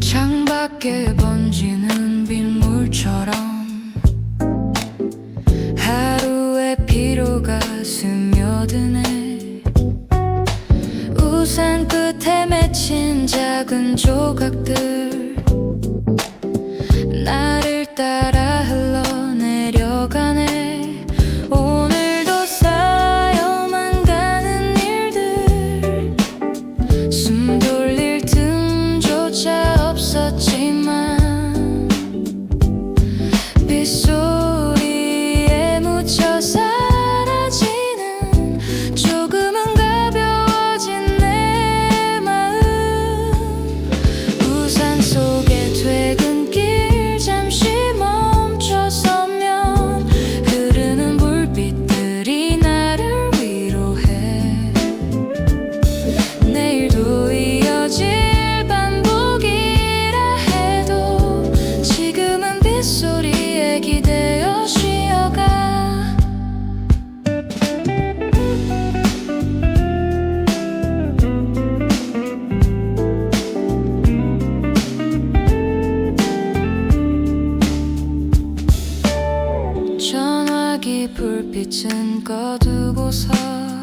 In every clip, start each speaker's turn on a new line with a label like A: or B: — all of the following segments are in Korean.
A: 창밖에 번지는 빗물처럼 하루의 피로가 스며드네. 우산 끝에 맺힌 작은 조각들 나를 따라 불빛은 꺼두고서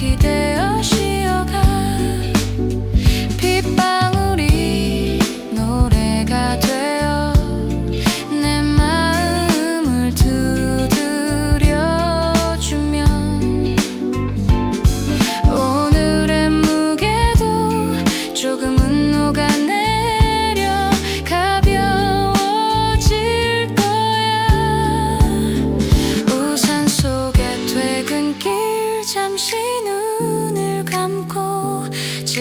A: 색이 되어 쉬어가 빗방울이 노래가 되어 내 마음을 두드려주면 오늘의 무게도 조금은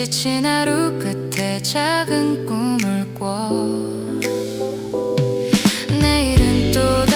A: 지친 하루 끝에 작은 꿈을 꿔. 내일은 또